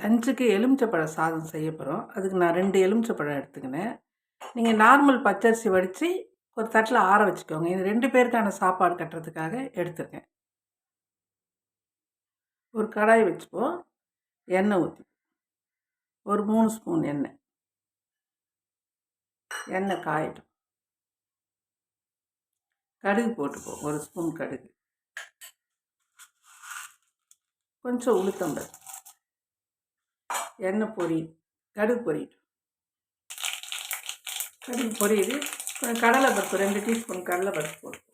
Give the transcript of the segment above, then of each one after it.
லஞ்சுக்கு எலுமிச்சப்பழம் சாதம் செய்ய போகிறோம் அதுக்கு நான் ரெண்டு எலுமிச்சப்பழம் எடுத்துக்கினேன். நீங்கள் நார்மல் பச்சரிசி வடித்து ஒரு தட்டில் ஆற வச்சுக்கோங்க. இது ரெண்டு பேருக்கான சாப்பாடு கட்டுறதுக்காக எடுத்துருக்கேன். ஒரு கடாய் வச்சுப்போம். எண்ணெய் ஊற்றி ஒரு மூணு ஸ்பூன் எண்ணெய். எண்ணெய் காயட்டும். கடுகு போட்டுப்போம். ஒரு ஸ்பூன் கடுகு. கொஞ்சம் உளுத்தம்பருப்பு. எண்ணெய் பொரி கடுகு பொரியிட்டு கடுகு பொரியுது. கொஞ்சம் கடலை பருப்பு ரெண்டு டீஸ்பூன் கடலை பருப்பு போடுவோம்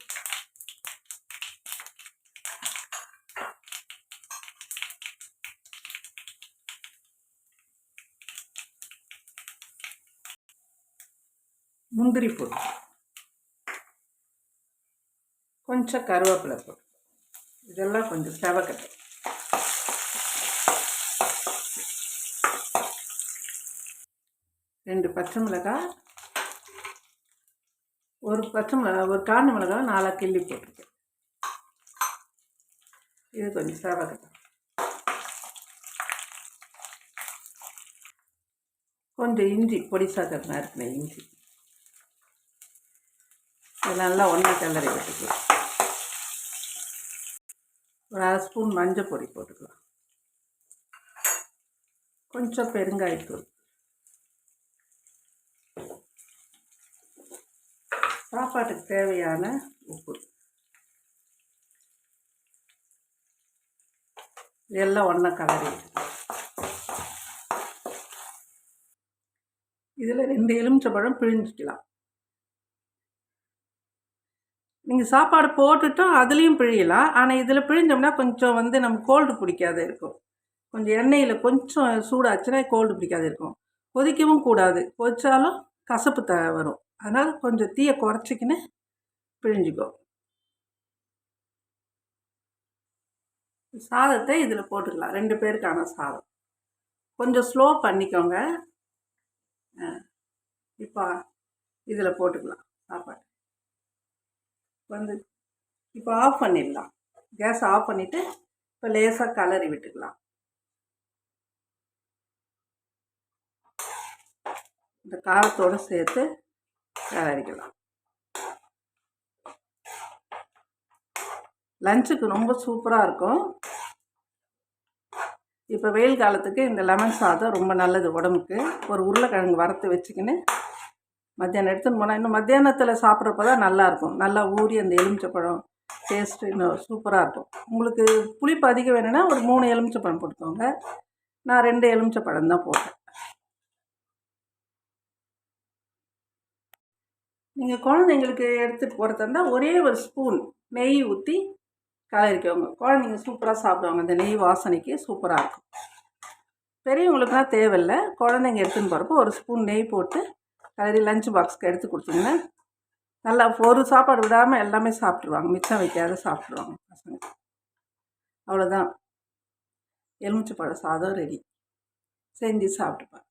முந்திரி போட்டு. கொஞ்சம் கருவேப்பிலை போட்டு. இதெல்லாம் கொஞ்சம் செவக்கட்டை ரெண்டு பச்சை மிளகாய் ஒரு பச்சை மிளகா ஒரு காரண மிளகாய் நாலாக கிள்ளி போட்டிருக்கேன். இது கொஞ்சம் சேவக்கட்டும் கொஞ்சம் இஞ்சி பொடி கட்டினா இருக்கிறேன் இஞ்சி. இது நல்லா ஒன்றா கிளறி விட்டுக்கலாம். ஒரு அரை ஸ்பூன் மஞ்சள் பொடி போட்டுக்கலாம். கொஞ்சம் பெருங்காயத்தூள். சாப்பாட்டுக்கு தேவையான உப்பு. இதெல்லாம் ஒன்றா கலரி. இதில் ரெண்டு எலுமிச்சப்பழம் பிழிஞ்சிக்கலாம். நீங்கள் சாப்பாடு போட்டுட்டும் அதுலேயும் பிழியலாம். ஆனால் இதில் பிழிஞ்சோம்னா கொஞ்சம் வந்து நம்ம கோல்டு பிடிக்காத இருக்கும். கொஞ்சம் எண்ணெயில் கொஞ்சம் சூடாச்சுன்னா கோல்டு பிடிக்காது இருக்கும். கொதிக்கவும் கூடாது. கொதிச்சாலும் கசப்பு த வரும். அதனால் கொஞ்சம் தீயை குறைச்சிக்கின்னு பிழிஞ்சிக்கோ. சாதத்தை இதில் போட்டுக்கலாம். ரெண்டு பேருக்கான சாதம். கொஞ்சம் ஸ்லோ பண்ணிக்கோங்க. இப்போ இதில் போட்டுக்கலாம் சாப்பாடு. வந்து இப்போ ஆஃப் பண்ணிடலாம். கேஸ் ஆஃப் பண்ணிவிட்டு இப்போ லேசாக கலரி விட்டுக்கலாம். இந்த காரத்தோடு சேர்த்து தயாரிக்கலாம். லஞ்சுக்கு ரொம்ப சூப்பராக இருக்கும். இப்போ வெயில் காலத்துக்கு இந்த லெமன் சாதம் ரொம்ப நல்லது உடம்புக்கு. ஒரு உருளைக்கிழங்கு வறுத்து வச்சுக்கின்னு மத்தியானம் எடுத்துன்னு போனால் இன்னும் மத்தியானத்தில் சாப்பிட்றப்ப தான் நல்லாயிருக்கும் நல்லா ஊறி அந்த எலுமிச்சப்பழம் டேஸ்ட்டு இன்னும் சூப்பராக இருக்கும். உங்களுக்கு புளிப்பு அதிகம் வேணும்னா ஒரு மூணு எலுமிச்சப்பழம் போட்டுக்கோங்க. நான் ரெண்டு எலுமிச்சப்பழம் தான் போட்டேன் நீங்கள் குழந்தைங்களுக்கு எடுத்துகிட்டு போகிறதா இருந்தால் ஒரே ஒரு ஸ்பூன் நெய் ஊற்றி கலரிக்கோங்க. குழந்தைங்க சூப்பராக சாப்பிடுவாங்க. அந்த நெய் வாசனைக்கு சூப்பராக இருக்கும். பெரியவங்களுக்குலாம் தேவையில்லை. குழந்தைங்க எடுத்துன்னு போகிறப்போ ஒரு ஸ்பூன் நெய் போட்டு கலரி லஞ்ச் பாக்ஸ்க்கு எடுத்து கொடுத்தீங்கன்னா நல்லா ஒரு சாப்பாடு விடாமல் எல்லாமே சாப்பிட்ருவாங்க மிச்சம் வைக்காத சாப்பிட்ருவாங்க பசங்க. அவ்வளோதான் எலுமிச்சை பழ சாதம் ரெடி செஞ்சு சாப்பிட்டுப்பாங்க.